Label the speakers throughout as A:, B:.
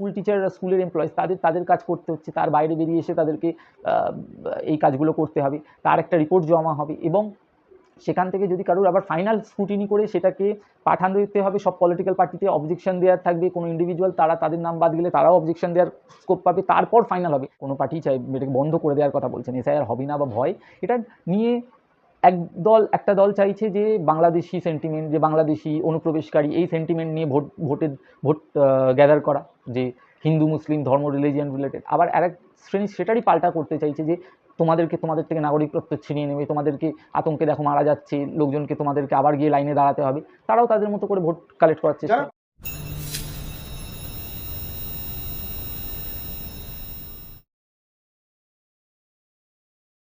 A: School টিচাররা স্কুলের employees তাদের তাদের কাজ করতে হচ্ছে, তার বাইরে বেরিয়ে এসে তাদেরকে এই কাজগুলো করতে হবে, তার একটা রিপোর্ট জমা হবে এবং সেখান থেকে যদি কারোর আবার ফাইনাল স্ক্রুটিনি করে সেটাকে পাঠানো দিতে হবে, সব পলিটিক্যাল পার্টিতে অবজেকশন দেওয়ার থাকবে, কোনো ইন্ডিভিজুয়াল তারা তাদের নাম বাদ গেলে তারাও অবজেকশন দেওয়ার স্কোপ পাবে, তারপর ফাইনাল হবে। কোনো পার্টি চাই, এটাকে বন্ধ করে দেওয়ার কথা বলছেন, এসআইআর হবে না বা ভয়, এটা নিয়ে এক দল, একটা দল চাইছে যে বাংলাদেশি সেন্টিমেন্ট যে বাংলাদেশি অনুপ্রবেশকারী এই সেন্টিমেন্ট নিয়ে ভোট ভোটের ভোট গ্যাদার করা, যে হিন্দু, মুসলিম, ধর্ম রিলিজিয়ান রিলেটেড আবার আরেক শ্রেণি সেটারই পাল্টা করতে চাইছে যে তোমাদেরকে, তোমাদের থেকে নাগরিকত্ব ছিনিয়ে নেবে, তোমাদেরকে আতঙ্কে দেখো মারা যাচ্ছে, লোকজনকে তোমাদেরকে আবার গিয়ে লাইনে দাঁড়াতে হবে। তারাও তাদের মতো করে ভোট কালেক্ট করার চেষ্টা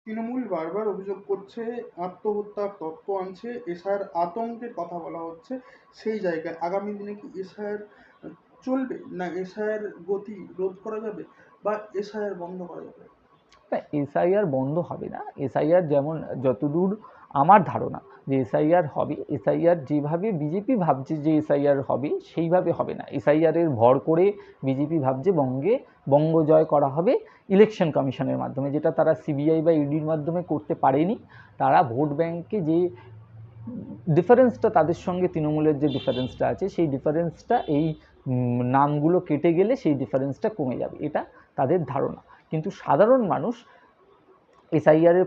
B: তৃণমূল বারবার অভিযোগ করছে, আত্মহত্যার তত্ত্ব আনছে, এসআইয়ের আতঙ্কের কথা বলা হচ্ছে সেই জায়গায়। আগামী দিনে কি এসআইয়ের চলবে না এসআইয়ের গতি রোধ করা যাবে বা এসআইয়ের বন্ধ করা যাবে?
A: না, এসআইআর বন্ধ হবে না। এসআইআর যেমন যতদূর আমার ধারণা যে এসআইআর হবে, এসআইআর যেভাবে বিজেপি ভাবছে যে এসআইআর হবে, সেইভাবে হবে না। এসআইআরের ভর করে বিজেপি ভাবছে বঙ্গে, বঙ্গ জয় করা হবে ইলেকশন কমিশনের মাধ্যমে, যেটা তারা সিবিআই বা ইডির মাধ্যমে করতে পারেনি। তারা ভোট ব্যাংকে যে ডিফারেন্সটা তাদের সঙ্গে, তৃণমূলের যে ডিফারেন্সটা আছে, সেই ডিফারেন্সটা এই নামগুলো কেটে গেলে সেই ডিফারেন্সটা কমে যাবে। এটা তাদের ধারণা। কিন্তু সাধারণ মানুষ এসআইআরের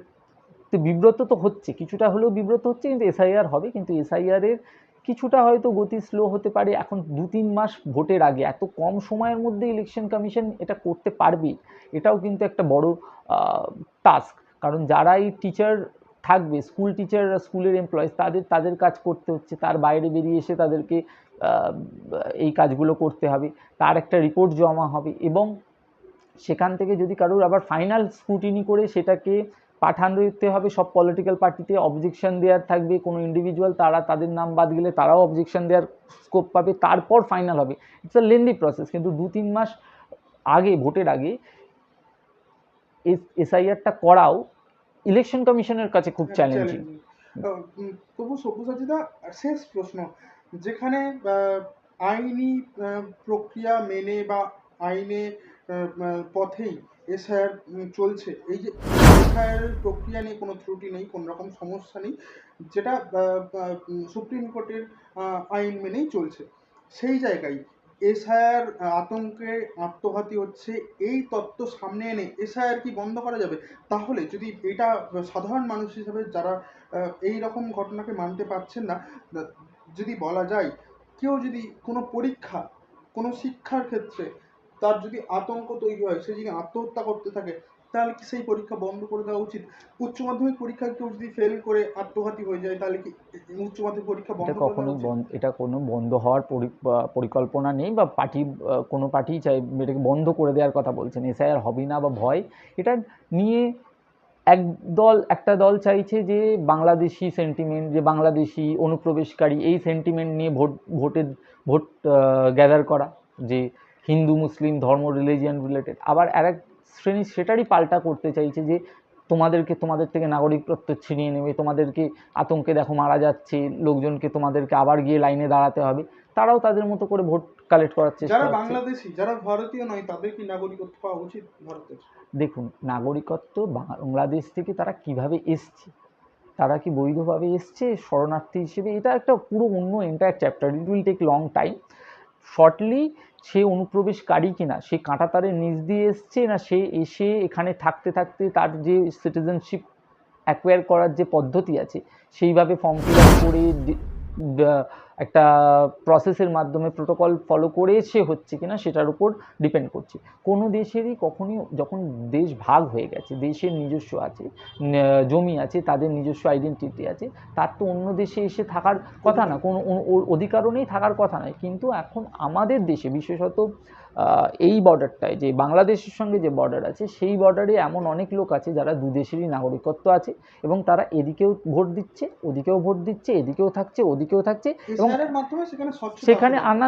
A: তো বিব্রত তো হচ্ছে, কিছুটা হলেও বিব্রত হচ্ছে, কিন্তু এসআইআর হবে, কিন্তু এসআইআরের কিছুটা হয়তো গতি স্লো হতে পারে, এখন দু তিন মাস ভোটের আগে, এত কম সময়ের মধ্যে ইলেকশন কমিশন এটা করতে পারবে, এটাও কিন্তু একটা বড় টাস্ক কারণ যারা এই টিচার থাকবে স্কুল টিচাররা স্কুলের এমপ্লয়িজ তাদের তাদের কাজ করতে হচ্ছে, তার বাইরে বেরিয়ে এসে তাদেরকে এই কাজগুলো করতে হবে, তার একটা রিপোর্ট জমা হবে, এবং সেখান থেকে যদি কারোর আবার ফাইনাল স্ক্রুটিনি করে সেটাকে পাঠানো দিতে হবে সব পলিটিক্যাল পার্টিতে অবজেকশন দেওয়ার থাকবে কোনো ইন্ডিভিজুয়াল তারা তাদের নাম বাদ গেলে তারাও অবজেকশন দেওয়ার স্কোপ পাবে তারপর ফাইনাল হবে। ইটস আ লেন্দি প্রসেস কিন্তু দু তিন মাস আগে ভোটের আগে এসআইআরটা করাও ইলেকশন কমিশনের কাছে খুব চ্যালেঞ্জিং
B: তবু সব্যসাচীদা শেষ প্রশ্ন যেখানে আইনি প্রক্রিয়া মেনে বা আইনে পথেই এসআইআর চলছে। এই যে এসআইআর প্রক্রিয়া নিয়ে কোনো ত্রুটি নেই, কোনো রকম সমস্যা নেই, যেটা সুপ্রিম কোর্টের আইন মেনেই চলছে। সেই জায়গায় এসআইআর আতঙ্কে আত্মঘাতী হচ্ছে, এই তত্ত্ব সামনে এনে এসআইআর কি বন্ধ করা যাবে? তাহলে যদি এটা সাধারণ মানুষ হিসাবে যারা এই রকম ঘটনাকে মানতে পারছেন না, যদি বলা যায়, কেউ যদি কোনো পরীক্ষা, কোনো শিক্ষার ক্ষেত্রে তার যদি আতঙ্ক তৈরি হয় সে যদি আত্মহত্যা করতে থাকে তাহলে কি সেই পরীক্ষা বন্ধ করে দেওয়া উচিত উচ্চ মাধ্যমিক পরীক্ষায় কেউ যদি ফেল করে আত্মঘাতী হয়ে যায় তাহলে কি উচ্চ মাধ্যমিক পরীক্ষা বন্ধ?
A: বন্ধ এটা কোনো বন্ধ হওয়ার পরি- পরিকল্পনা নেই বা পার্টি কোনো পার্টি চাই এটাকে বন্ধ করে দেওয়ার কথা বলছেন এসআইআর হবে না বা ভয় এটা নিয়ে এক দল একটা দল চাইছে যে বাংলাদেশি সেন্টিমেন্ট যে বাংলাদেশি অনুপ্রবেশকারী এই সেন্টিমেন্ট নিয়ে ভোট ভোটের ভোট গ্যাদার করা যে হিন্দু মুসলিম ধর্ম রিলিজিয়ান রিলেটেড আবার আর এক শ্রেণি সেটারই পাল্টা করতে চাইছে যে তোমাদেরকে তোমাদের থেকে নাগরিকত্ব ছিনিয়ে নেবে তোমাদেরকে আতঙ্কে দেখো মারা যাচ্ছে লোকজনকে তোমাদেরকে আবার গিয়ে লাইনে দাঁড়াতে হবে। তারাও তাদের মতো করে ভোট কালেক্ট করার চেষ্টা
B: যারা বাংলাদেশি যারা ভারতীয় নয় তাদের কি নাগরিকত্ব পাওয়া উচিত ভারতের?
A: দেখুন নাগরিকত্ব বাংলাদেশ থেকে তারা কীভাবে এসছে? তারা কি বৈধভাবে এসছে? শরণার্থী হিসেবে? এটা একটা পুরো অন্য entire chapter it will take long time shortly সে অনুপ্রবেশকারী কিনা, সে কাঁটা তারের নিচ দিয়ে এসছে না সে এসে এখানে থাকতে থাকতে তার যে সিটিজেনশিপ অ্যাকোয়ার করার যে পদ্ধতি আছে, সেইভাবে ফর্ম ফিল আপ করে একটা প্রসেসের মাধ্যমে প্রোটোকল ফলো করে সে হচ্ছে কিনা সেটার উপর ডিপেন্ড করছে। কোনো দেশেরই কখনই যখন দেশ ভাগ হয়ে গেছে, দেশের নিজস্ব আছে জমি আছে, তাদের নিজস্ব আইডেন্টিটি আছে, তার তো অন্য দেশে এসে থাকার কথা না, কোনো অধিকারও নেই, থাকার কথা নয়। কিন্তু এখন আমাদের দেশে বিশেষত এই বর্ডারটায় যে বাংলাদেশের সঙ্গে যে বর্ডার আছে, সেই বর্ডারে এমন অনেক লোক আছে যারা দু দেশেরই নাগরিকত্ব আছে এবং তারা এদিকেও ভোট দিচ্ছে, ওদিকেও ভোট দিচ্ছে, এদিকেও থাকছে, ওদিকেও থাকছে এবং
B: সেখানে।
A: আনা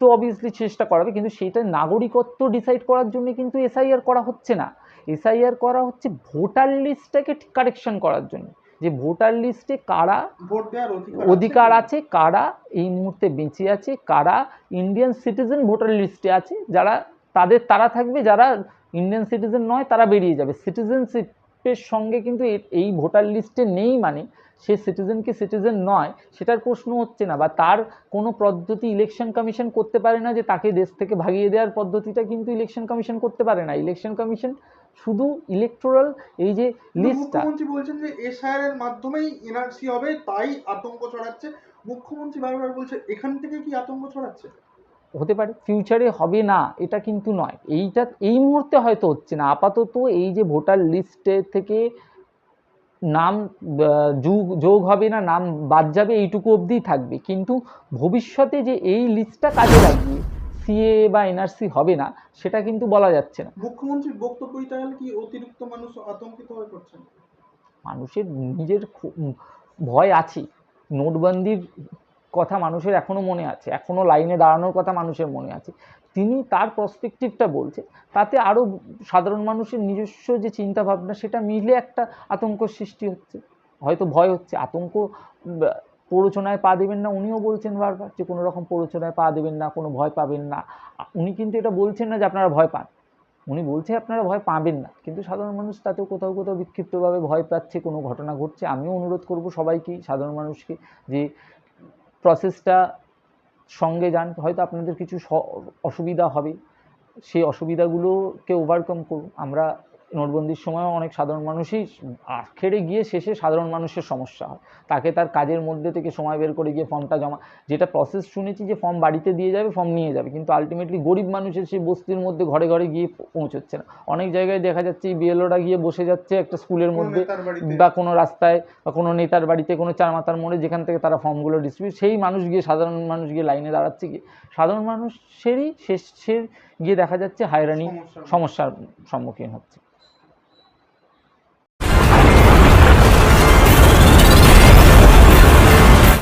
A: তো অবভিয়াসলি চেষ্টা করাবে কিন্তু সেটা নাগরিকত্ব ডিসাইড করার জন্য কিন্তু এসআইআর করা হচ্ছে না। এসআইআর করা হচ্ছে ভোটার লিস্টটাকে কারেকশন করার জন্য। যে ভোটার লিস্টে কারা
B: ভোট দেওয়ার অধিকার
A: আছে কারা এই মুহূর্তে বেঁচে আছে কারা ইন্ডিয়ান সিটিজেন ভোটার লিস্টে আছে যারা তাদের তারা থাকবে যারা ইন্ডিয়ান সিটিজেন নয় তারা বেরিয়ে যাবে। সিটিজেনশিপের সঙ্গে কিন্তু এই ভোটার লিস্টে নেই মানে সে সিটিজেন কি সিটিজেন নয় সেটার প্রশ্ন হচ্ছে না বা তার কোনো পদ্ধতি ইলেকশন কমিশন করতে পারে না যে তাকে দেশ থেকে ভাগিয়ে দেওয়ার পদ্ধতিটা কিন্তু ইলেকশন কমিশন করতে পারে না। ইলেকশন কমিশন শুধু ইলেকটোরাল এই যে লিস্টটা
B: মুখ্যমন্ত্রী বলছেন যে এসআইআর এর মাধ্যমেই এনআরসি হবে তাই আতঙ্ক ছড়াচ্ছে। মুখ্যমন্ত্রী বারবার বলছে এখান থেকে কি আতঙ্ক ছড়াচ্ছে?
A: হতে পারে ফিউচারে হবে না এটা কিন্তু নয়। এইটা এই মুহূর্তে হয়তো হচ্ছে না। আপাতত এই যে ভোটার লিস্টে থেকে নাম যোগ যোগ হবে না নাম বাদ যাবে এইটুকু অবধিই থাকবে। কিন্তু ভবিষ্যতে যে এই লিস্টটা কাজে লাগিয়ে সিএ বা এনআরসি হবে না সেটা কিন্তু বলা যাচ্ছে না।
B: মুখ্যমন্ত্রীর বক্তব্যই তাহলে কি অতিরিক্ত মানুষ আতঙ্কিত হয়ে পড়ছেন?
A: মানুষের নিজের ভয় আছে নোটবন্দির কথা মানুষের এখনও মনে আছে, এখনও লাইনে দাঁড়ানোর কথা মানুষের মনে আছে। তিনি তার প্রসপেক্টিভটা বলছে, তাতে আরও সাধারণ মানুষের নিজস্ব যে চিন্তা ভাবনা সেটা মিলে একটা আতঙ্ক সৃষ্টি হচ্ছে। হয়তো ভয় হচ্ছে, আতঙ্ক প্ররোচনায় পা দেবেন না উনিও বলছেন বারবার যে কোনো রকম প্ররোচনায় পা দেবেন না, কোনো ভয় পাবেন না। উনি কিন্তু এটা বলছেন না যে আপনারা ভয় পান। উনি বলছে আপনারা ভয় পাবেন না, কিন্তু সাধারণ মানুষ তাতেও কোথাও কোথাও বিক্ষিপ্তভাবে ভয় পাচ্ছে, কোনো ঘটনা ঘটছে। আমিও অনুরোধ করব সবাইকেই সাধারণ মানুষকে, যে প্রসেসটা সঙ্গে যান হয়তো আপনাদের কিছু অসুবিধা হবে। সেই অসুবিধাগুলোকে ওভারকাম করুন। আমরা নোটবন্দির সময়ও অনেক সাধারণ মানুষই আখেরে গিয়ে শেষে সাধারণ মানুষের সমস্যা হয়। তাকে তার কাজের মধ্যে থেকে সময় বের করে গিয়ে ফর্মটা জমা যেটা প্রসেস শুনেছি যে ফর্ম বাড়িতে দিয়ে যাবে ফর্ম নিয়ে যাবে। কিন্তু আলটিমেটলি গরিব মানুষের সেই বস্তির মধ্যে ঘরে ঘরে গিয়ে পৌঁছচ্ছে না। অনেক জায়গায় দেখা যাচ্ছে এই বিএলওরা গিয়ে বসে যাচ্ছে একটা স্কুলের মধ্যে বা কোনো রাস্তায় বা কোনো নেতার বাড়িতে কোনো চারমাতার মোড়ে যেখান থেকে তারা ফর্মগুলো ডিস্ট্রিবিউট সেই মানুষ গিয়ে সাধারণ মানুষ গিয়ে লাইনে দাঁড়াচ্ছে গিয়ে। সাধারণ মানুষেরই শেষের গিয়ে দেখা যাচ্ছে হায়রানি সমস্যার সম্মুখীন হচ্ছে।